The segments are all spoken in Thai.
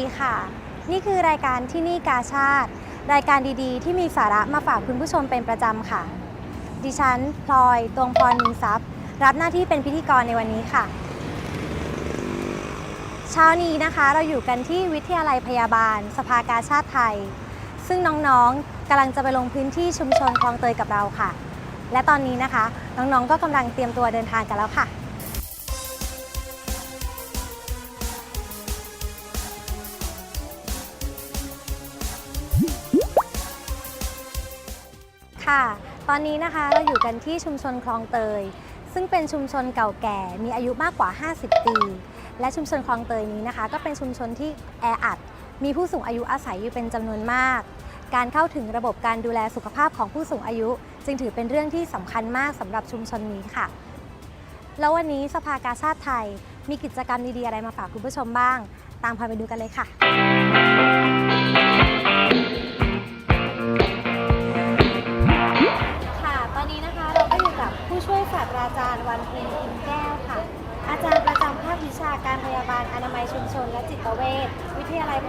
ดีค่ะ นี่คือรายการที่นี่กาชาติ รายการดีๆ ที่มีสาระมาฝากคุณผู้ชมเป็นประจำค่ะ ดิฉันพลอยตวงพรมีทรัพย์ รับหน้าที่เป็นพิธีกรในวันนี้ค่ะ เช้านี้นะคะเราอยู่กันที่วิทยาลัยพยาบาล สภากาชาติไทย ซึ่งน้องๆกำลังจะไปลงพื้นที่ชุมชนคลองเตยกับเราค่ะ และตอนนี้นะคะ น้องๆก็กำลังเตรียมตัวเดินทางกันแล้วค่ะ ค่ะ ตอนนี้นะคะเราอยู่กันที่ชุมชนคลองเตย ซึ่งเป็นชุมชนเก่าแก่มีอายุมากกว่า 50 ปี และชุมชนคลองเตยนี้นะคะ ก็เป็นชุมชนที่แออัด มีผู้สูงอายุอาศัยอยู่เป็นจำนวนมาก การเข้าถึงระบบการดูแลสุขภาพของผู้สูงอายุ จึงถือเป็นเรื่องที่สำคัญมากสำหรับชุมชนนี้ค่ะ แล้ววันนี้สภากาชาติไทยมีกิจกรรมดีๆอะไรมาฝากคุณผู้ชมบ้าง ตามพาไปดูกันเลยค่ะ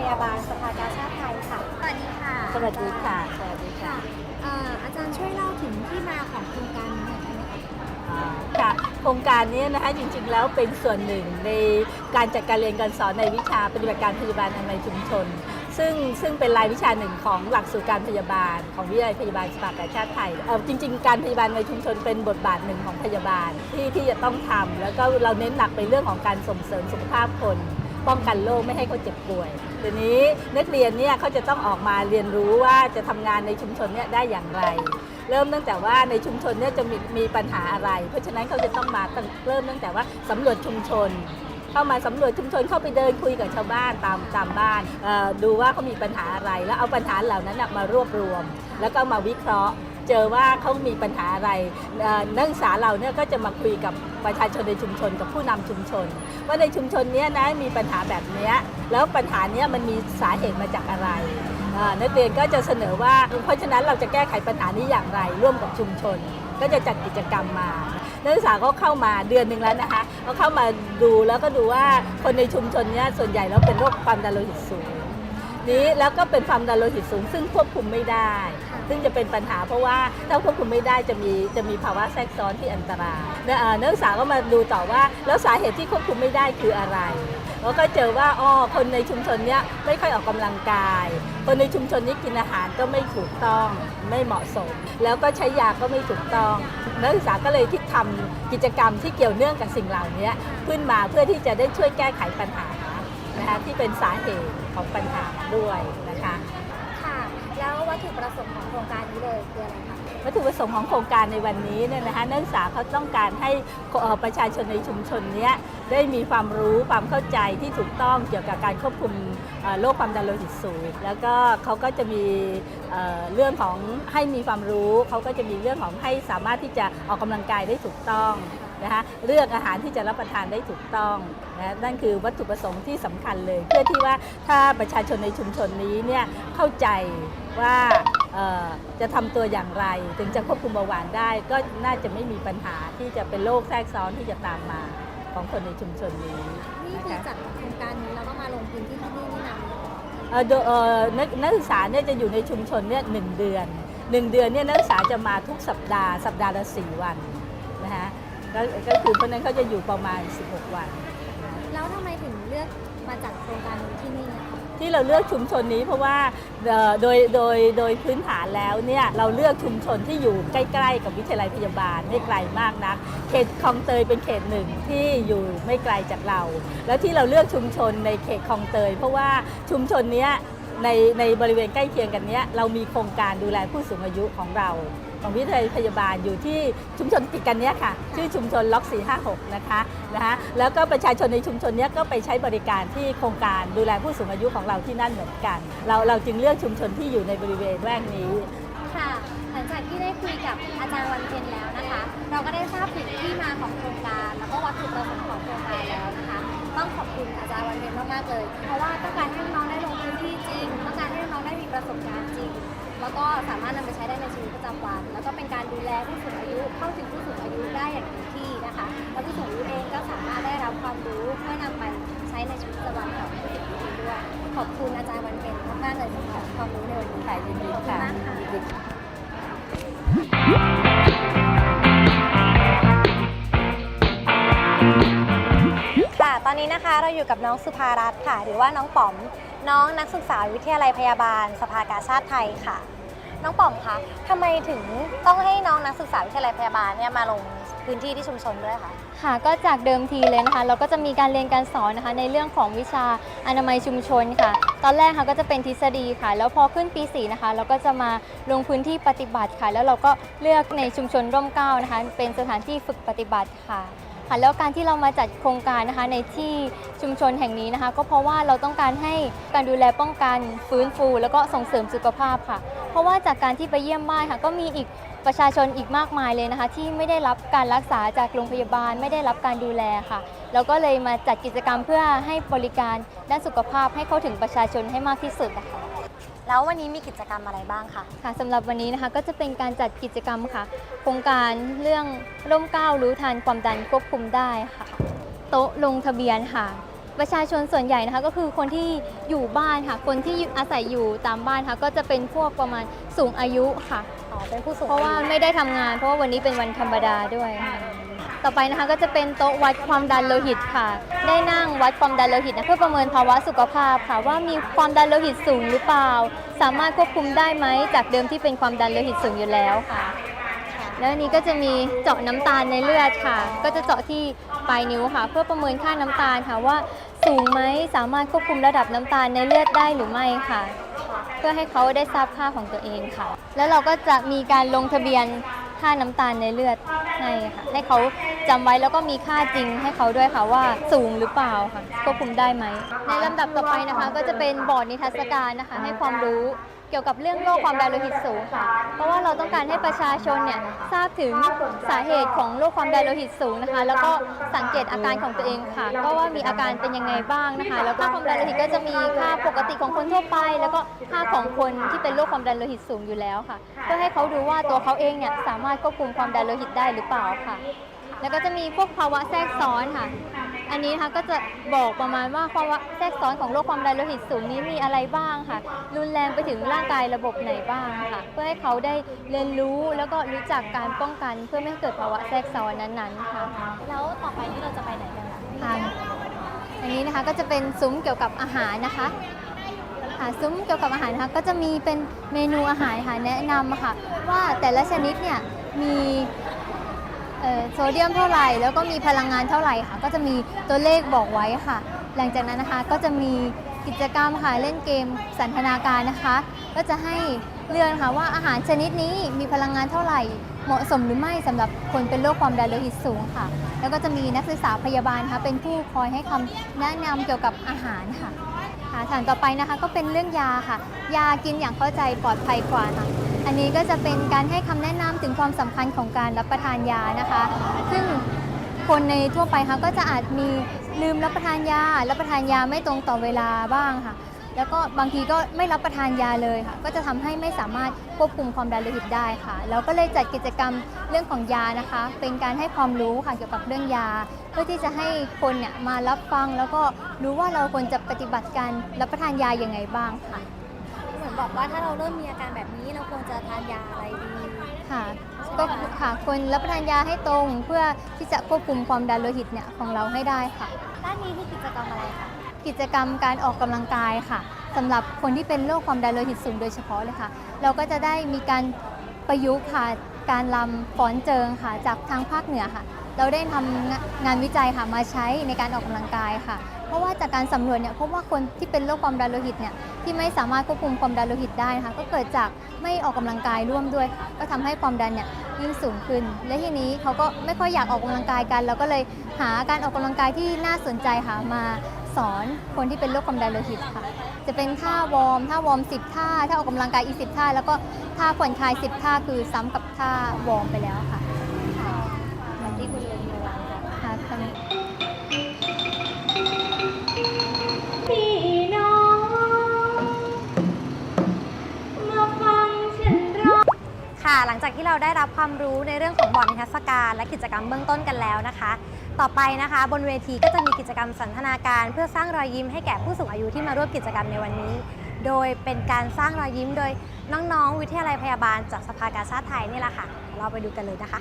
พยาบาลสภากาชาติไทยค่ะ สวัสดีค่ะสวัสดีค่ะ สวัสดีค่ะค่ะ เอ่ออาจารย์ช่วยเล่าถึงที่มาของโครงการนี้หน่อยได้ไหมคะอ่าค่ะ โครงการนี้นะคะจริงๆแล้วเป็นส่วนหนึ่งในการจัดการเรียนการสอนในวิชาปฏิบัติการพยาบาลอนามัยชุมชน ซึ่งซึ่งเป็นรายวิชาหนึ่งของหลักสูตรการพยาบาล ของวิทยาลัยพยาบาลสภากาชาติไทยเอ่อจริง ๆ การพยาบาลในชุมชนเป็นบทบาทหนึ่งของพยาบาลที่ที่จะต้องทำแล้วก็เราเน้นหนักไปเรื่องของการส่งเสริมสุขภาพคน ป้องกันโรคไม่ให้เขาเจ็บป่วย ทีนี้นักเรียนเนี่ยเขาจะต้องออกมาเรียนรู้ว่าจะทำงานในชุมชนเนี่ยได้อย่างไร เริ่มตั้งแต่ว่าในชุมชนเนี่ยจะมีมีปัญหาอะไร เพราะฉะนั้นเขาจะต้องมาเริ่มตั้งแต่ว่าสำรวจชุมชนเข้ามาสำรวจชุมชนเข้าไปเดินคุยกับชาวบ้านตามตามบ้านดูว่าเขามีปัญหาอะไร แล้วเอาปัญหาเหล่านั้นมารวบรวม แล้วก็มาวิเคราะห์ เจอว่าเขามีปัญหาอะไรเอ่อนักศึกษาเราเนี่ยก็จะมาคุยกับประชาชนในชุมชนกับผู้นำชุมชน ว่าในชุมชนเนี้ยนะมีปัญหาแบบนี้แล้วปัญหาเนี้ยมันมีสาเหตุมาจากอะไรเอ่อนักเรียนก็จะเสนอว่าเพราะฉะนั้นเราจะแก้ไขปัญหานี้อย่างไร ร่วมกับชุมชน ก็จะจัดกิจกรรมมานักศึกษาก็เข้ามาเดือนหนึ่งแล้วนะคะก็เข้ามาดูแล้วก็ดูว่าคนในชุมชนเนี้ยส่วนใหญ่แล้วเป็นโรคความดันโลหิตสูงนี้แล้วก็เป็นความดันโลหิตสูง ซึ่งควบคุมไม่ได้ ซึ่งจะเป็นปัญหาเพราะว่าถ้าควบคุมไม่ได้จะมีจะมีภาวะแทรกซ้อนที่อันตรายนักศึกษาก็มาดูต่อว่า แล้วสาเหตุที่ควบคุมไม่ได้คืออะไรแล้วก็เจอว่าอ๋อคนในชุมชนเนี้ยไม่ค่อยออกกำลังกาย คนในชุมชนนี้กินอาหารก็ไม่ถูกต้องไม่เหมาะสม แล้วก็ใช้ยาก็ไม่ถูกต้องนักศึกษาก็เลยที่ทำกิจกรรมที่เกี่ยวเนื่องกับสิ่งเหล่านี้ขึ้นมาเพื่อที่จะได้ช่วยแก้ไขปัญหานะคะที่เป็นสาเหตุของปัญหาด้วยนะคะ แล้ววัตถุประสงค์ของโครงการนี้เลยคืออะไรคะวัตถุประสงค์ของโครงการในวันนี้เนี่ยนะคะนักศึกษาเขาต้องการให้เอ่อประชาชนในชุมชนเนี้ยได้มีความรู้ความเข้าใจที่ถูกต้องเกี่ยวกับการควบคุมเอ่อโรคความดันโลหิตสูงแล้วก็เขาก็จะมีเอ่อเรื่องของให้มีความรู้เขาก็จะมีเรื่องของให้สามารถที่จะออกกำลังกายได้ถูกต้อง นะคะเลือกอาหารที่จะรับประทานได้ถูกต้องนะนั่นคือวัตถุประสงค์ที่สำคัญเลย เพื่อที่ว่าถ้าประชาชนในชุมชนนี้เนี่ยเข้าใจว่าจะทำตัวอย่างไร ถึงจะควบคุมเบาหวานได้ ก็น่าจะไม่มีปัญหาที่จะเป็นโรคแทรกซ้อนที่จะตามมาของคนในชุมชนนี้นี่คือจัดโครงการนี้แล้วก็มาลงพื้นที่ที่นี่นี่นะเอ่อโดยเอ่อนักนักศึกษาเนี่ยจะอยู่ในชุมชนเนี่ยหนึ่งเดือนหนึ่งเดือนเนี่ยนักศึกษาจะมาทุกสัปดาห์สัปดาห์ละสี่วันนะคะ ก็ก็คือเพราะฉะนั้นเขาจะอยู่ประมาณ 16 วัน แล้วทำไมถึงเลือกมาจัดโครงการนี้ที่นี่อะคะ ที่เราเลือกชุมชนนี้เพราะว่าเอ่อโดยโดยโดยพื้นฐานแล้วเนี่ยเราเลือกชุมชนที่อยู่ใกล้ ๆ กับวิทยาลัยพยาบาลไม่ไกลมากนัก เขตคลองเตยเป็นเขตหนึ่งที่อยู่ไม่ไกลจากเรา แล้วที่เราเลือกชุมชนในเขตคลองเตย เพราะว่าชุมชนเนี้ยในในบริเวณใกล้เคียงกันเนี้ยเรามีโครงการดูแลผู้สูงอายุของเรา ของวิทยาลัยพยาบาลอยู่ที่ชุมชนติดกันเนี้ยค่ะ ชื่อชุมชนล็อก 456 นะคะนะคะแล้วก็ประชาชนในชุมชนเนี้ยก็ไปใช้บริการที่โครงการดูแลผู้สูงอายุของเราที่นั่นเหมือนกัน เราเราจึงเลือกชุมชนที่อยู่ในบริเวณแวกนี้ค่ะ หลังจากที่ได้คุยกับอาจารย์วันเพ็ญแล้วนะคะ เราก็ได้ทราบถึงที่มาของโครงการ แล้วก็วัตถุประสงค์ของโครงการแล้วนะคะ ต้องขอบคุณอาจารย์วันเพ็ญมากๆเลย เพราะว่าต้องการให้น้องได้ลงพื้นที่จริง ต้องการให้น้องได้มีประสบการณ์จริง แล้วก็สามารถนำไปใช้ได้ในชีวิตประจำวัน แล้วก็เป็นการดูแลผู้สูงอายุเข้าถึงผู้สูงอายุได้อย่างเต็มที่นะคะ แล้วผู้สูงอายุเองก็สามารถได้รับความรู้เพื่อนำไปใช้ในชีวิตประจำวันของผู้สูงอายุด้วย ขอบคุณอาจารย์วันเพ็ญมากๆเลยสำหรับความรู้ในวันนี้ค่ะยินดีขอบคุณค่ะมากค่ะยินดีค่ะ นะคะเราอยู่กับน้องสุภารัตน์ค่ะ หรือว่าน้องป๋อมน้องนักศึกษาวิทยาลัยพยาบาล สภากาชาติไทยค่ะ น้องป๋อมคะทำไมถึงต้องให้น้องนักศึกษาวิทยาลัยพยาบาลเนี่ยมาลงพื้นที่ที่ชุมชนด้วยคะค่ะก็จากเดิมทีเลยนะคะ เราก็จะมีการเรียนการสอนนะคะ ในเรื่องของวิชาอนามัยชุมชนค่ะ ตอนแรกค่ะก็จะเป็นทฤษฎีค่ะ แล้วพอขึ้นปี4นะคะ เราก็จะมาลงพื้นที่ปฏิบัติค่ะ แล้วเราก็เลือกในชุมชนร่มเกล้านะคะ เป็นสถานที่ฝึกปฏิบัติค่ะ ค่ะแล้วการที่เรามาจัดโครงการนะคะในที่ชุมชนแห่งนี้นะคะ ก็เพราะว่าเราต้องการให้การดูแลป้องกันฟื้นฟู แล้วก็ส่งเสริมสุขภาพค่ะ เพราะว่าจากการที่ไปเยี่ยมบ้านค่ะ ก็มีอีกประชาชนอีกมากมายเลยนะคะ ที่ไม่ได้รับการรักษาจากโรงพยาบาล ไม่ได้รับการดูแลค่ะเราก็เลยมาจัดกิจกรรมเพื่อให้บริการด้านสุขภาพให้เข้าถึงประชาชนให้มากที่สุดนะคะ แล้ววันนี้มีกิจกรรมอะไรบ้างคะค่ะสำหรับวันนี้นะคะก็จะเป็นการจัดกิจกรรมค่ะ โครงการเรื่องร่มเกล้ารู้ทันความดันควบคุมได้ค่ะ โต๊ะลงทะเบียนค่ะ ประชาชนส่วนใหญ่นะคะก็คือคนที่อยู่บ้านค่ะ คนที่อาศัยอยู่ตามบ้านค่ะ ก็จะเป็นพวกประมาณสูงอายุค่ะ อ๋อเป็นผู้สูงเพราะว่าไม่ได้ทำงาน เพราะว่าวันนี้เป็นวันธรรมดาด้วยค่ะ ต่อไปนะคะก็จะเป็นโต๊ะวัดความดันโลหิตค่ะ ได้นั่งวัดความดันโลหิตนะเพื่อประเมินภาวะสุขภาพค่ะ ว่ามีความดันโลหิตสูงหรือเปล่า สามารถควบคุมได้ไหมจากเดิมที่เป็นความดันโลหิตสูงอยู่แล้วค่ะ แล้วนนี้ก็จะมีเจาะน้ำตาลในเลือดค่ะ ก็จะเจาะที่ปลายนิ้วค่ะ เพื่อประเมินค่าน้ำตาลค่ะว่าสูงไหมสามารถควบคุมระดับน้ำตาลในเลือดได้หรือไม่ค่ะ เพื่อให้เขาได้ทราบค่าของตัวเองค่ะ แล้วเราก็จะมีการลงทะเบียน ค่าน้ำตาลในเลือดให้ค่ะ ให้เขาจำไว้แล้วก็มีค่าจริงให้เขาด้วยค่ะว่าสูงหรือเปล่าค่ะควบคุมได้ไหม ในลำดับต่อไปนะคะ ก็จะเป็นบอร์ดนิทรรศการนะคะ ให้ความรู้ เกี่ยวกับเรื่องโรคความดันโลหิตสูงค่ะ เพราะว่าเราต้องการให้ประชาชนเนี่ยทราบถึงสาเหตุของโรคความดันโลหิตสูงนะคะ แล้วก็สังเกตอาการของตัวเองค่ะ ก็ว่ามีอาการเป็นยังไงบ้างนะคะ แล้วก็ความดันโลหิตก็จะมีค่าปกติของคนทั่วไป แล้วก็ค่าของคนที่เป็นโรคความดันโลหิตสูงอยู่แล้วค่ะ เพื่อให้เขาดูว่าตัวเขาเองเนี่ยสามารถควบคุมความดันโลหิตได้หรือเปล่าค่ะ แล้วก็จะมีพวกภาวะแทรกซ้อนค่ะ อันนี้นะคะก็จะบอกประมาณว่าภาวะแทรกซ้อนของโรคความดันโลหิตสูงนี้มีอะไรบ้างค่ะ รุนแรงไปถึงร่างกายระบบไหนบ้างค่ะ เพื่อให้เขาได้เรียนรู้แล้วก็รู้จักการป้องกันเพื่อไม่ให้เกิดภาวะแทรกซ้อนนั้นๆค่ะ แล้วต่อไปนี้เราจะไปไหนกันคะค่ะอันนี้นะคะก็จะเป็นซุ้มเกี่ยวกับอาหารนะคะค่ะซุ้มเกี่ยวกับอาหารนะคะก็จะมีเป็นเมนูอาหารค่ะแนะนำค่ะว่าแต่ละชนิดเนี่ยมีเอ่อ โซเดียมเท่าไหร่แล้วก็มีพลังงานเท่าไหร่ค่ะ ก็จะมีตัวเลขบอกไว้ค่ะ หลังจากนั้นนะคะก็จะมีกิจกรรมค่ะเล่นเกมสันทนาการนะคะ ก็จะให้เลือกค่ะว่าอาหารชนิดนี้มีพลังงานเท่าไหร่เหมาะสมหรือไม่สำหรับคนเป็นโรคความดันโลหิตสูงค่ะ แล้วก็จะมีนักศึกษาพยาบาลนะคะเป็นผู้คอยให้คำแนะนำเกี่ยวกับอาหารค่ะค่ะฐานต่อไปนะคะก็เป็นเรื่องยาค่ะ ยากินอย่างเข้าใจปลอดภัยกว่าค่ะ อันนี้ก็จะเป็นการให้คำแนะนำถึงความสำคัญของการรับประทานยานะคะ ซึ่งคนในทั่วไปคะก็จะอาจมีลืมรับประทานยา รับประทานยาไม่ตรงต่อเวลาบ้างค่ะ แล้วก็บางทีก็ไม่รับประทานยาเลยค่ะ ก็จะทำให้ไม่สามารถควบคุมความดันโลหิตได้ค่ะแล้วก็เลยจัดกิจกรรมเรื่องของยานะคะ เป็นการให้ความรู้ค่ะเกี่ยวกับเรื่องยา เพื่อที่จะให้คนเนี่ยมารับฟัง แล้วก็รู้ว่าเราควรจะปฏิบัติการรับประทานยาอย่างไงบ้างค่ะ เหมือนบอกว่าถ้าเราเริ่มมีอาการแบบนี้เราควรจะทานยาอะไรดี ค่ะก็ค่ะควรรับประทานยาให้ตรงเพื่อที่จะควบคุมความดันโลหิตเนี่ยของเราให้ได้ค่ะ ด้านนี้คือกิจกรรมอะไรคะกิจกรรมการออกกำลังกายค่ะสำหรับคนที่เป็นโรคความดันโลหิตสูงโดยเฉพาะเลยค่ะ เราก็จะได้มีการประยุกต์ค่ะการลำฟ้อนเจิงค่ะจากทางภาคเหนือค่ะ เราได้ทำงานวิจัยค่ะมาใช้ในการออกกำลังกายค่ะ เพราะว่าจากการสำรวจเนี่ยพบว่าคนที่เป็นโรคความดันโลหิตเนี่ยที่ไม่สามารถควบคุมความดันโลหิตได้นะคะก็เกิดจากไม่ออกกำลังกายร่วมด้วย ก็ทำให้ความดันเนี่ยยิ่งสูงขึ้น และทีนี้เขาก็ไม่ค่อยอยากออกกำลังกายกันเราก็เลยหาการออกกำลังกายที่น่าสนใจค่ะมาสอนคนที่เป็นโรคความดันโลหิตค่ะ จะเป็นท่าวอร์มท่าวอร์ม10 ท่าท่าออกกำลังกายอีก10ท่า แล้วก็ท่าผ่อนคลาย 10 ท่าคือซ้ำกับท่าวอร์มไปแล้วค่ะค่ะแบบที่คุณเรียนมาค่ะ ค่ะ หลังจากที่เราได้รับความรู้ในเรื่องของบอร์ดนิทรรศการ และกิจกรรมเบื้องต้นกันแล้วนะคะ ต่อไปนะคะ บนเวทีก็จะมีกิจกรรมสันทนาการ เพื่อสร้างรอยยิ้มให้แก่ผู้สูงอายุที่มาร่วมกิจกรรมในวันนี้ โดยเป็นการสร้างรอยยิ้มโดยน้องๆ วิทยาลัยพยาบาลจากสภากาชาติไทยนี่แหละค่ะ เราไปดูกันเลยนะคะ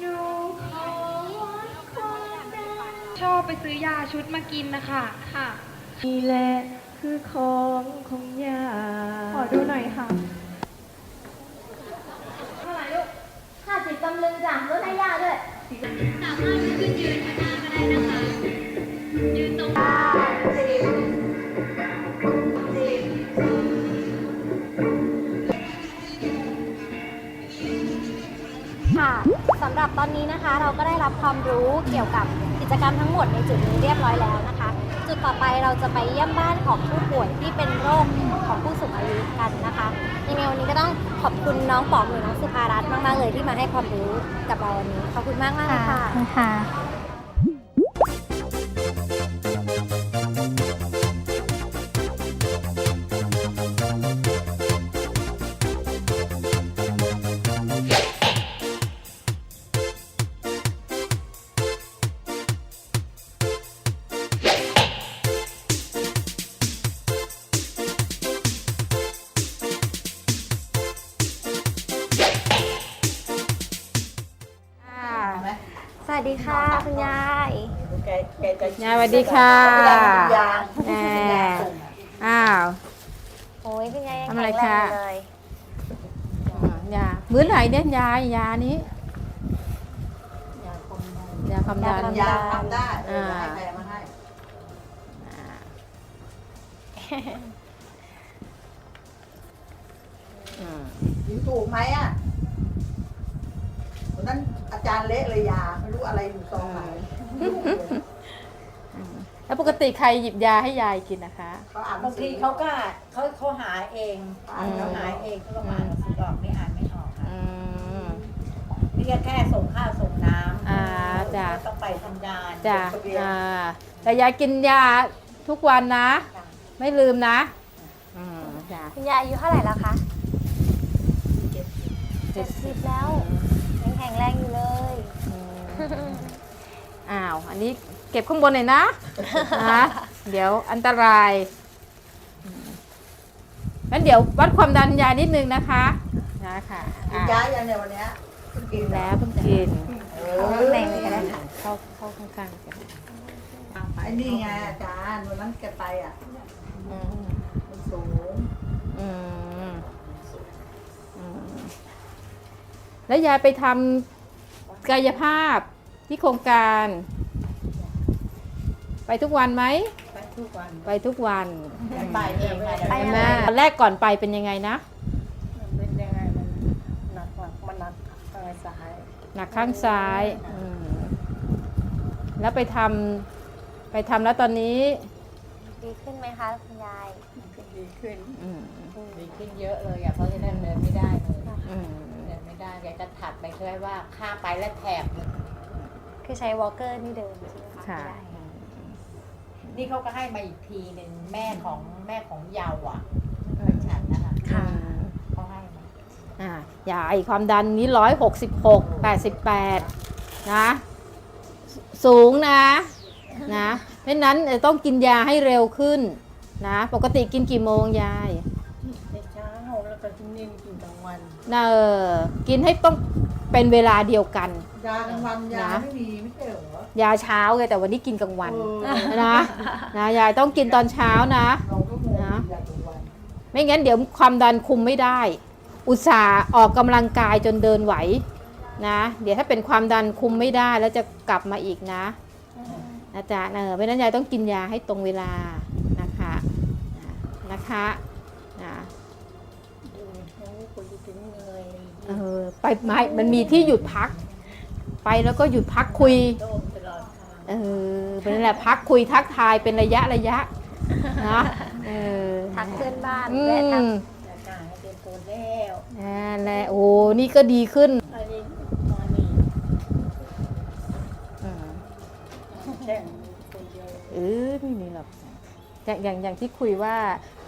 หนูขอวัดความดันชอบไปซื้อยาชุดมากินนะคะค่ะ นี่แหละคือของของยาขอดูหน่อยค่ะค่าจิตตำลึงจ้ะลดให้ยาด้วยค่ะสำหรับตอนนี้นะคะเราก็ได้รับความรู้เกี่ยวกับกิจกรรมทั้งหมดในจุดนี้เรียบร้อยแล้วนะคะ จุดต่อไปเราจะไปเยี่ยมบ้านของผู้ป่วยที่เป็นโรคของผู้สูงอายุกันนะคะยังไงวันนี้ก็ต้องขอบคุณน้องป๋อมหรือน้องสุภารัตน์มากๆเลยที่มาให้ความรู้กับเราวันนี้ขอบคุณมากมากค่ะค่ะ วัสดีค่ะแหมอ้าวโอ้ยคุณยายยังทำอะไรแข็งแรงคะอยู่เลยยามื้อไหนเนี่ยยายยานี้ยาความดันยาความดันยาทำได้เอออ่าให้ใครเอามาให้อืมกินถูกไหมอะวันนั้นอาจารย์เละเลยยาไม่รู้อะไรอยู่ซองไหนยุ่งเลย แล้วปกติใครหยิบยาให้ยายกินนะคะ เขาอ่านหนับางสืทีอเขาก็เขาเขาหาเองอ่านเขาหนังหาสือเองเขาก็มาอ่านหนังสือออกนี่อ่านไม่ออกค่ะอืม นี่ก็แค่ส่งข้าวส่งน้ำอ่าจ้ะก็ต้องไปทำงานจ้ะอ่าแต่ยายกินยาทุกวันนะไม่ลืมนะ อืมจ้ะคุณยายอายุเท่าไหร่แล้วคะเจ็ดสิบแล้วยังแข็งแรงอยู่เลยอืมอ้าว อันนี้ เก็บข้างบนหน่อยนะนะเดี๋ยวอันตรายอืมงั้นเดี๋ยววัดความดันยายนิดนึงนะคะนะคะกินอะยาอย่างเนี้ยวันเนี้ยเพิ่งกินแล้วเพิ่งกินเอเอาอข้างในเลยก็ได้ค่ะเข้าเข้าข้างๆกันไอ้นี่ไงอาจารย์วันนั้นแกไปอะอืมมันสูงอืมอืมแล้วยายไปทำกายภาพที่โครงการ ไปทุกวันไหมไปทุกวันไปทุกวันไปเองค่ะไปใช่อะไหมไรตอนแรกก่อนไปเป็นยังไงนะ เป็นยังไงมันหนักกว่ามันหนักทางซ้ายหนักข้างซ้ายอืมแล้วไปทำไปทำแล้วตอนนี้ ดีขึ้นไหมคะคุณยายดีขึ้นอืมดีขึ้นเยอะเลยอะเพราะฉะนั้นเดินไม่ได้เลยอืมเดินไม่ได้แกก็ถัดไปเพื่อว่าข้ามไปแล้วแถบ คือใช้วอลเกอร์นี่เดินใช่ไหมคะค่ะคุณยาย นี่เขาก็ให้มาอีกทีหนึ่งแม่ของแม่ของเยาวอะเป็นฉันนะคะค่ะเขาให้มาอ่ายายความดันนี้ร้อยหกสิบหกแปดสิบแปดนะสูงนะนะเพราะฉะนั้นเอ่อต้องกินยาให้เร็วขึ้นนะ ปกติกินกี่โมงยายในเช้าแล้วก็ที่นี่กินกลางวันเออกินให้ต้องเป็นเวลาเดียวกัน ยากลางวันยานะไม่มีไม่ใช่เหรอ ยาเช้าไงแต่วันนี้กินกลางวันเออนะนะยายต้องกินตอนเช้านะ เราก็งงนะยากลางวันไม่งั้นเดี๋ยวความดันคุมไม่ได้ อุตส่าห์ออกกำลังกายจนเดินไหวนะ เดี๋ยวถ้าเป็นความดันคุมไม่ได้แล้วจะกลับมาอีกนะนะจ๊ะเออเพราะฉะนั้นยายต้องกินยาให้ตรงเวลานะคะนะนะคะนะเออไปไม่มันมีที่หยุดพัก ไปแล้วก็หยุดพักคุย เออเป็นนั่นแหละพักคุยทักทายเป็นระยะระยะนะเออทักเพื่อนบ้านอืและทักมนั่นแหละโอ้นี่ก็ดีขึ้นอืมเออไม่มีหรอกอย่างอย่างอย่างที่คุยว่า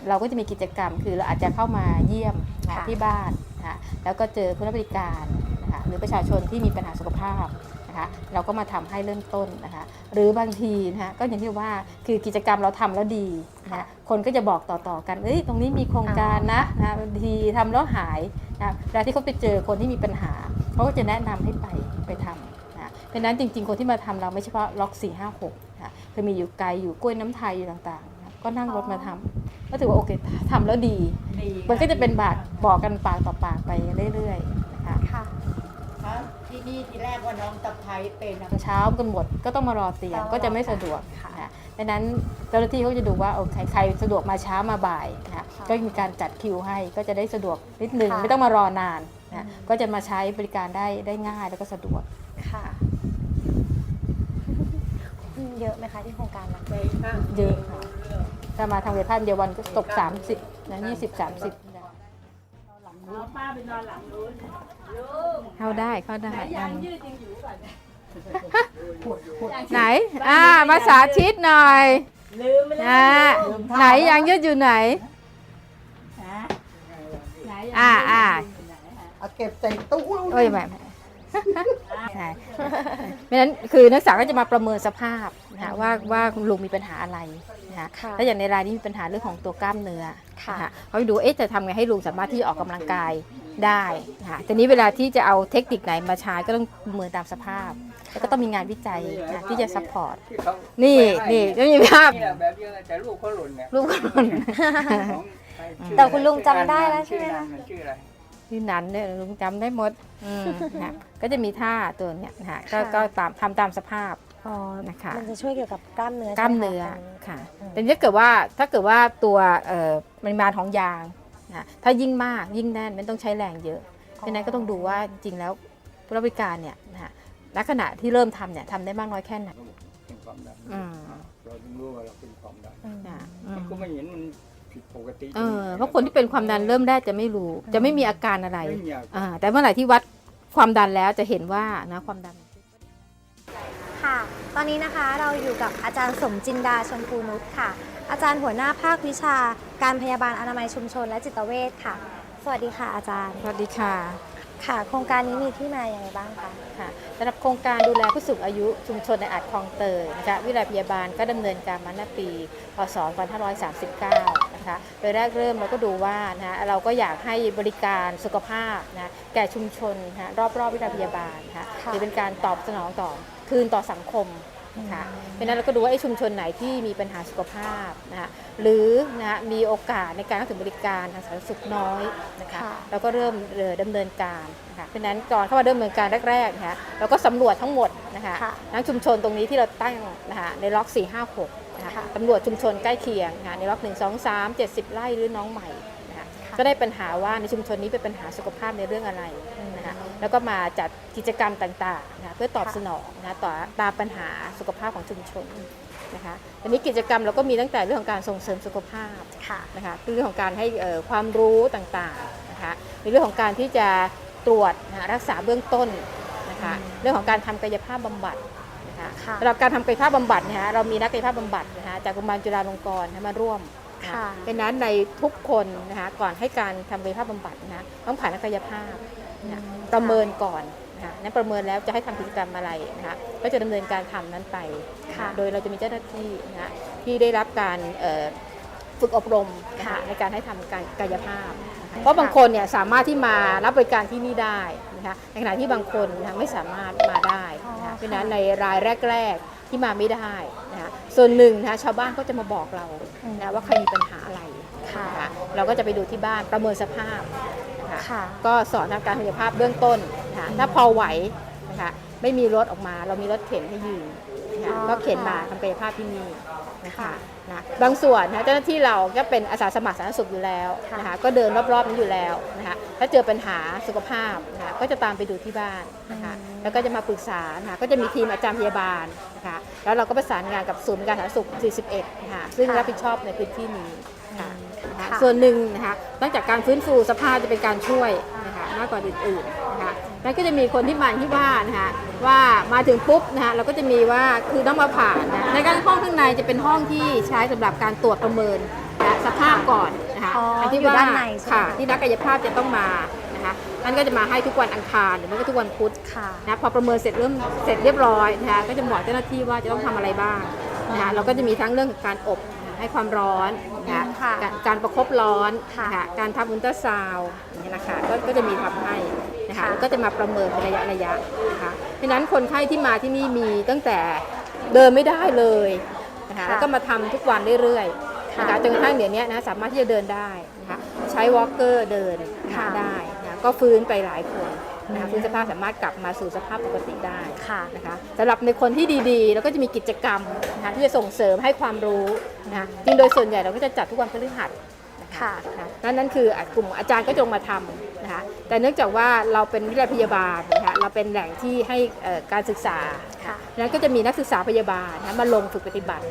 เราก็จะมีกิจกรรมคือเราอาจจะเข้ามาเยี่ยมนะค่ะ ที่บ้านนะคะแล้วก็เจอผู้รับบริการนะคะหรือประชาชนที่มีปัญหาสุขภาพ นะคะเราก็มาทำให้เริ่มต้นนะคะหรือบางทีนะคะก็อย่างที่ว่าคือกิจกรรมเราทำแล้วดีนะคะคนก็จะบอกต่อๆกันเอ้ยตรงนี้มีโครงการนะนะบางทีทำแล้วหายนะเวลาที่เขาไปเจอคนที่มีปัญหาเขาก็จะแนะนำให้ไปไปทำนะเพราะฉะนั้นจริง ๆ คนที่มาทำเราไม่เฉพาะล็อก 4 5 6นะคือมีอยู่ไกลอยู่กล้วยน้ำไทยอยู่ต่างๆนะก็นั่งรถมาทำก็ถือว่าโอเคทำแล้วดี มันก็จะเป็นบากบอกกันปากต่อปากไปเรื่อยๆนะคะ ค่ะ ครับ ที่นี่ทีแรกว่าน้องตะไคร้เป็นนะเช้ากันหมดก็ต้องมารอเตียงก็จะไม่สะดวกนะดังนั้นเจ้าหน้าที่เขาจะดูว่าโอเคใครสะดวกมาเช้ามาบ่ายนะก็มีการจัดคิวให้ก็จะได้สะดวกนิดนึงค่ะไม่ต้องมารอนานนะก็จะมาใช้บริการได้ได้ง่ายแล้วก็สะดวก ค่ะอืมเยอะไหมคะที่โครงการเราเยอะค่ะ ถ้ามาทางเวทานเดียววันก็ตก 30นะ20 30 ป้าไปนอนหลังนู้นเข้าได้เข้าได้ยังยืดยังอยู่ก่อนไหน อ่า มาสาธิตหน่อย ลืมไปแล้วอ่าไหนยังยืดอยู่ไหน ไหนอ่าอ่า เอาเก็บใส่ตู้โอ้ยไม่ไม่ ใช่เพราะฉะนั้นคือนักศึกษาก็จะมาประเมินสภาพนะคะว่าว่าคุณลุงมีปัญหาอะไรนะคะค่ะถ้าอย่างในรายนี้มีปัญหาเรื่องของตัวกล้ามเนื้อค่ะ นเขาจะดูเอ๊ะจะทำไงให้ลุงสามารถที่จะออกกำลังกายได้นะคะทีนี้เวลาที่จะเอาเทคนิคไหนมาใช้ก็ต้องประเมินตามสภาพ แล้วก็ต้องมีงานวิจัยนะที่จะซัพพอร์ตที่เขานี่ไม่ให้นี่จะมีภาพนี่แหละแบบเดียวกันแต่ลูกเขาหล่นเนี่ยรูปคน ของใครชื่อแต่คุณลุงจำได้แล้วใช่ไหมชื่อคะนั้นชื่ออะไร ที่นั้นเนี่ยลุงจำได้หมดอืมนะก็จะมีท่าตัวเนี้ยนะคะก็ค่ะ ก็ตามทำตามสภาพ อ๋อนะคะ มันจะช่วยเกี่ยวกับกล้ามเนื้อกล้ามเนื้อใช่ไหมคะค่ะอืม แต่ถ้าเกิดว่าถ้าเกิดว่าตัวเอ่อปริมาณของยางนะถ้ายิ่งมากยิ่งแน่นมันต้องใช้แรงเยอะ เพราะฉะนั้นก็ต้องดูว่าจริงๆแล้วผู้รับบริการเนี่ยนะคะณขณะที่เริ่มทำเนี่ยทำได้มากน้อยแค่ไหน เป็นความดันอืม เราถึงรู้ว่าเราเป็นความดันนะอืมันมก็ไม่เห็นมันผิด ปกติเออเพราะคนที่เป็นความดันเริ่มแรกจะไม่รู้ จะไม่มีอาการอะไรไม่มีอาการ อ่าแต่เมื่อไหร่ที่วัดความดันแล้วจะเห็นว่านะความดัน ค่ะ ตอนนี้นะคะเราอยู่กับอาจารย์สมจินดาชมพูนุชค่ะ อาจารย์หัวหน้าภาควิชาการพยาบาลอนามัยชุมชนและจิตเวชค่ะ สวัสดีค่ะอาจารย์ สวัสดีค่ะ ค่ะ โครงการนี้มีที่มาอย่างไรบ้างคะ ค่ะสำหรับโครงการดูแลผู้สูงอายุชุมชนในอาจคลองเตยนะคะวิทยาลัยพยาบาลก็ดำเนินการมาตั้งปี พศ 2539 นะคะโดยแรกเริ่มเราก็ดูว่านะเราก็อยากให้บริการสุขภาพนะแก่ชุมชนนะรอบๆวิทยาลัยพยาบาลนะคะค่ะหรือเป็นการตอบสนองต่อคืนต่อสังคมนะคะเพราะฉะนั้นเราก็ดูว่าไอ้ชุมชนไหนที่มีปัญหาสุขภาพนะคะหรือนะมีโอกาสในการเข้าถึงบริการทางสาธารณสุขน้อยนะคะค่ะเราก็เริ่มเอ่อดำเนินการนะคะเพราะฉะนั้นก่อนเข้ามาดำเนินการแรกๆนะคะเราก็สำรวจทั้งหมดนะคะค่ะทั้งชุมชนตรงนี้ที่เราตั้งนะคะในล็อก 4 5 6 นะคะค่ะตำรวจชุมชนใกล้เคียงนะคะในล็อก 1 2 3 70 ไร่หรือน้องใหม่นะคะค่ะก็ได้ปัญหาว่าในชุมชนนี้เป็นปัญหาสุขภาพในเรื่องอะไรนะคะแล้วก็มาจัดกิจกรรมต่างๆนะคะเพื่อตอบค่ะสนองนะคะต่อตามปัญหาสุขภาพของชุมชนนะคะทีนี้กิจกรรมเราก็มีตั้งแต่เรื่องของการส่งเสริมสุขภาพค่ะนะคะเรื่องของการให้เอ่อความรู้ต่างๆนะคะในเรื่องของการที่จะตรวจนะคะรักษาเบื้องต้นนะคะเรื่องของการทำกายภาพบำบัด นะคะค่ะสำหรับการทำกายภาพบำบัดนะคะเรามีนักกายภาพบำบัดนะคะจากโรงพยาบาลจุฬาลงกรณ์นะคะมาร่วมนค่ะ เป็นนั้นในทุกคนนะคะก่อนให้การทำกายภาพบำบัดนะคะต้องผ่านนักกายภาพนะคะประเมินก่อนนะคะนั้นประเมินแล้วจะให้ทำกิจกรรมอะไรนะคะก็จะดำเนินการทำนั้นไปนค่ะ โดยเราจะมีเจ้าหน้าที่นะคะที่ได้รับการเอ่อ ฝึกอบรมนะคะค่ะในการให้ทำการกายภาพนะคะเพราะบางคนเนี่ยสามารถที่มารับบริการที่นี่ได้นะคะในขณะที่บางคนนะคะไม่สามารถมาได้นะคะเพราะฉะนั้นในรายแรก ๆที่มาไม่ได้นะคะส่วนหนึ่งนะคะชาวบ้านก็จะมาบอกเรานะว่าใครมีปัญหาอะไรค่ะนะคะเราก็จะไปดูที่บ้านประเมินสภาพนะคะค่ะก็สอนทางการกายภาพเบื้องต้นนะคะถ้าพอไหวนะคะไม่มีรถออกมา เรามีรถเข็นให้ยืนนะคะอ๋อก็เข็นมาทำกายภาพที่นี่นะคะ นะบางส่วนนะเจ้าหน้าที่เราก็เป็นอาสาสมัครสาธารณสุขอยู่แล้วนะคะก็เดินรอบๆนี้อยู่แล้วนะคะถ้าเจอปัญหาสุขภาพนะคะก็จะตามไปดูที่บ้านนะคะแล้วก็จะมาปรึกษานะคะก็จะมีทีมอาจารย์พยาบาลนะคะแล้วเราก็ประสานงานกับศูนย์บริการสาธารณสุข 41นะคะซึ่งรับผิดชอบในพื้นที่นี้ค่ะนะคะค่ะส่วนหนึ่งนะคะนอกจากการฟื้นฟูสภาพจะเป็นการช่วยนะคะมากกว่าอื่นๆนะคะ แล้วก็จะมีคนที่มาที่บ้านนะคะว่ามาถึงปุ๊บนะคะเราก็จะมีว่าคือต้องมาผ่านนะในการห้องข้างในจะเป็นห้องที่ใช้สำหรับการตรวจประเมินนะสภาพก่อนนะคะอ๋ออันที่อยู่ว่าด้านในใช่ไหมค่ะที่นักกายภาพจะต้องมานะคะนั่นก็จะมาให้ทุกวันอังคารหรือไม่ก็ทุกวันพุธค่ะนะพอประเมินเสร็จเริ่มเสร็จเรียบร้อยนะคะก็จะบอกเจ้าหน้าที่ว่าจะต้องทำอะไรบ้างนะคะเราก็จะมีทั้งเรื่องของการอบนะคะ ให้ความร้อนนะคะค่ะการการประคบร้อนค่ะนะคะการทำอุลตราซาวด์อย่างนี้ยนะคะก็ก็จะมีทำให้นะคะค่ะ แล้วก็จะมาประเมินเป็นระยะระยะนะคะเพราะฉะนั้นคนไข้ที่มาที่นี่มีตั้งแต่เดินไม่ได้เลยนะคะแล้วก็มาทำทุกวันเรื่อยๆนะคะจนกระทั่งเดี๋ยวนี้นะสามารถที่จะเดินได้นะคะใช้วอล์กเกอร์เดินนะคะค่ะ ได้นะคะก็ฟื้นไปหลายคน นะคะฟื้นสภาพสามารถกลับมาสู่สภาพปกติได้ค่ะนะคะสำหรับในคนที่ดีๆแล้วก็จะมีกิจกรรมนะคะที่จะส่งเสริมให้ความรู้นะคะจริงโดยส่วนใหญ่เราก็จะจัดทุกวันพฤหัสนะคะค่ะนะนั่นนั่นคือกลุ่มอาจารย์ก็จงมาทำนะคะแต่เนื่องจากว่าเราเป็นวิทยาลัยพยาบาลนะคะเราเป็นแหล่งที่ให้เอ่อการศึกษาค่ะนั้นก็จะมีนักศึกษาพยาบาลนะมาลงฝึกปฏิบัติ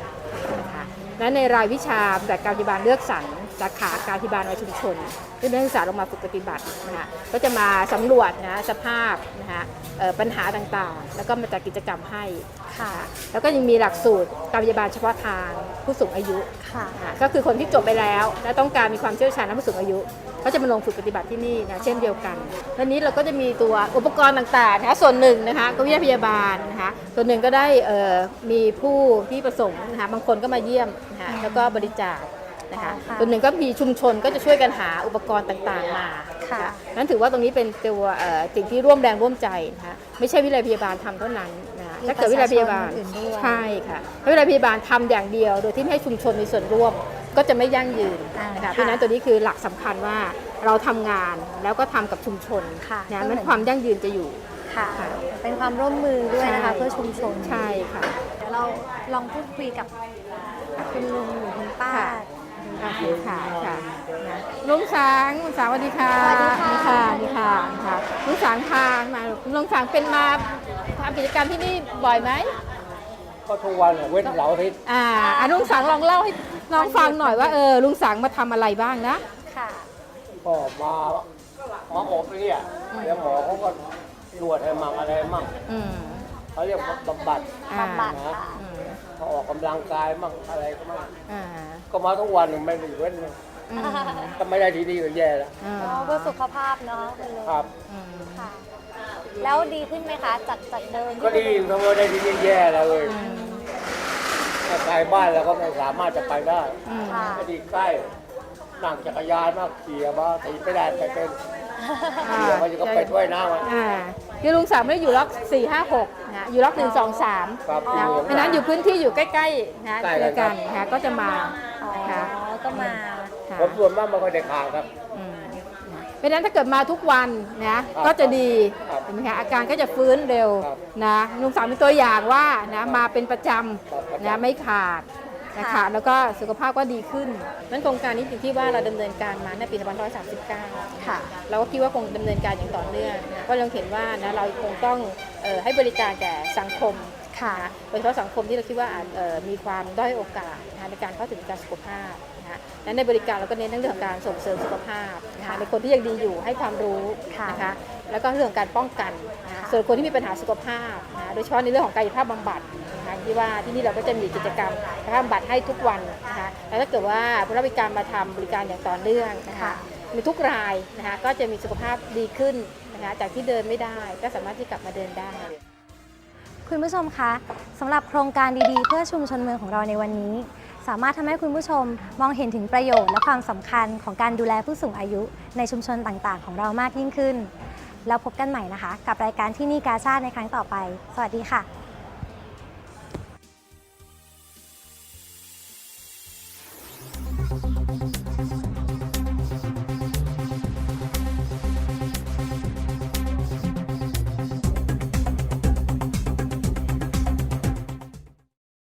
นะคะและในรายวิชาแบบการพยาบาลเลือกสรร สาขาการพยาบาลในชุมชนที่นักศึกษาลงมาฝึกปฏิบัตินะคะก็จะมาสำรวจนะสภาพนะคะเอ่อปัญหาต่างๆ แล้วก็มาจัดกิจกรรมให้ค่ะแล้วก็ยังมีหลักสูตรการพยาบาลเฉพาะทางผู้สูงอายุค่ะอ่าก็คือคนที่จบไปแล้ว และต้องการมีความเชี่ยวชาญในผู้สูงอายุ ก็จะมาลงฝึกปฏิบัติที่นี่นะเช่นเดียวกันวันนี้เราก็จะมีตัวอุปกรณ์ต่างๆนะคะส่วนหนึ่งนะคะก็วิทยาพยาบาลนะคะส่วนหนึ่งก็ได้เอ่อมีผู้ที่ประสงค์นะคะบางคนก็มาเยี่ยมนะคะแล้วก็บริจาค นะคะอ๋อค่ะ ส่วนหนึ่งก็มีชุมชนก็จะช่วยกันหาอุปกรณ์ต่างๆมาค่ะ นั้นถือว่าตรงนี้เป็นตัวเอ่อสิ่งที่ร่วมแรงร่วมใจนะคะไม่ใช่วิทยาพยาบาลทำเท่านั้นนะมีถ้าเกิดวิทยาพยาบาลประชาชนอื่นด้วย ใช่ค่ะถ้าวิทยาพยาบาลทำอย่างเดียว โดยที่ไม่ให้ชุมชนมีส่วนร่วม ก็จะไม่ยั่งยืนอ่านะคะค่ะเพราะฉะนั้นตัวนี้คือหลักสำคัญว่าเราทำงานแล้วก็ทำกับชุมชนค่ะ นะก็เหมืมัอนนความยั่งยืนจะอยู่ ค่ะ ค่ะเป็นความร่วมมือด้วยนะคะ ใช่ เพื่อชุมชนใช่ค่ะ เดี๋ยวเราลองพูดคุยกับคุณลุงหรือคุณป้า ค่ะโอเคค่ะค่ะนะลุงสางลุงสางสวัสดีค่ะสวัสดีค่ะสวัสดีค่ะค่ะลุงสางพามาลุงสางเป็นมาทำกิจกรรมที่นี่บ่อยไหมก็ทุกวันอะเว้นเสาร์อาทิตย์อ่าอะลุงสังลองเล่าให้น้องฟังหน่อยว่าเออลุงสังมาทำอะไรบ้างนะ ค่ะ ก็มามาอบเนี่ยเดี๋ยวหมอเขาก็ตรวจให้มั่งอะไรมั่งอืมเขาเรียกว่าบำบัดอ่า บำบัด นะค่ะ อืมเขาออกกำลังกายมั่งอะไรก็มั่งอ่าก็มาทุกวันไม่ได้เว้นเลยอืมก็ไม่ได้ทีดีก็แย่แล้วอ่าอ๋อเพื่อสุขภาพเนาะคุณลุงครับ อืมค่ะ แล้วดีขึ้นไหมคะจากจากเดิมที่ก็ดีถ้าไม่ได้ทีดีแย่แล้วเลยอืมถ้าไกลบ้านแล้วก็ไม่สามารถจะไปได้ อืม ค่ะ ก็ดีใกล้นั่งจักรยานมากขี่มาตีไม่ได้ไปเป็น อ่าขี่มาอยู่ก็ไปช่วยน้ำอะ อ่าคือลุงสังไม่ได้อยู่ล็อกสี่ห้าหกนะอยู่ล็อกหนึ่งสองสามครับนะอยู่เพราะฉะนั้นอยู่พื้นที่อยู่ใกล้ๆนะใกล้เจกัอนกันครับนะคะก็จะมาอ๋อ ค่ะก็มา ค่ะผมส่วนมากไม่ค่อยได้ข่าวครับ อืมนะเพราะฉะนั้นถ้าเกิดมาทุกวันนะก็จะดีครับเห็นไหมคะอาการก็จะฟื้นเร็วครับนะลุงสังเป็นตัวอย่างว่านะมาเป็นประจครับำนะไม่ขาด นะคะค่ะแล้วก็สุขภาพก็ดีขึ้นนั้นโครงการนี้อยู่ที่ว่าเราดำเนินการมาในปี2539 ค่ะ เราก็คิดว่าคงดำเนินการอย่างต่อเนื่องนะก็ยังเห็นว่านะเราคงต้องเอ่อให้บริการแก่สังคมค่ะนะโดยเฉพาะสังคมที่เราคิดว่าอาจเอ่อมีความด้อยโอกาสนะคะในการเข้าถึงการสุขภาพนะคะและในบริการเราก็เน้นเรื่องของการส่งเสริมสุขภาพนะคะค่ะในคนที่ยังดีอยู่ให้ความรู้ค่ะนะคะแล้วก็เรื่องของการป้องกันนะคะค่ะ ส่วนคนที่มีปัญหาสุขภาพนะโดยเฉพาะในเรื่องของกายภาพบำบัดนะคะที่ว่าที่นี่เราก็จะมีกิจกรรมกายภาพบำบัดให้ทุกวันนะคะแล้วถ้าเกิดว่าผู้รับบริการมาทำบริการอย่างต่อเนื่องนะคะค่ะมีทุกรายนะคะก็จะมีสุขภาพดีขึ้นนะคะจากที่เดินไม่ได้ก็สามารถที่กลับมาเดินได้ คุณผู้ชมคะสำหรับโครงการดีๆ เพื่อชุมชนเมืองของเราในวันนี้ สามารถทำให้คุณผู้ชมมองเห็นถึงประโยชน์และความสำคัญของการดูแลผู้สูงอายุในชุมชนต่างๆ ของเรามากยิ่งขึ้น แล้วพบกันใหม่นะคะ กับรายการที่นี่กาชาติในครั้งต่อไป สวัสดีค่ะ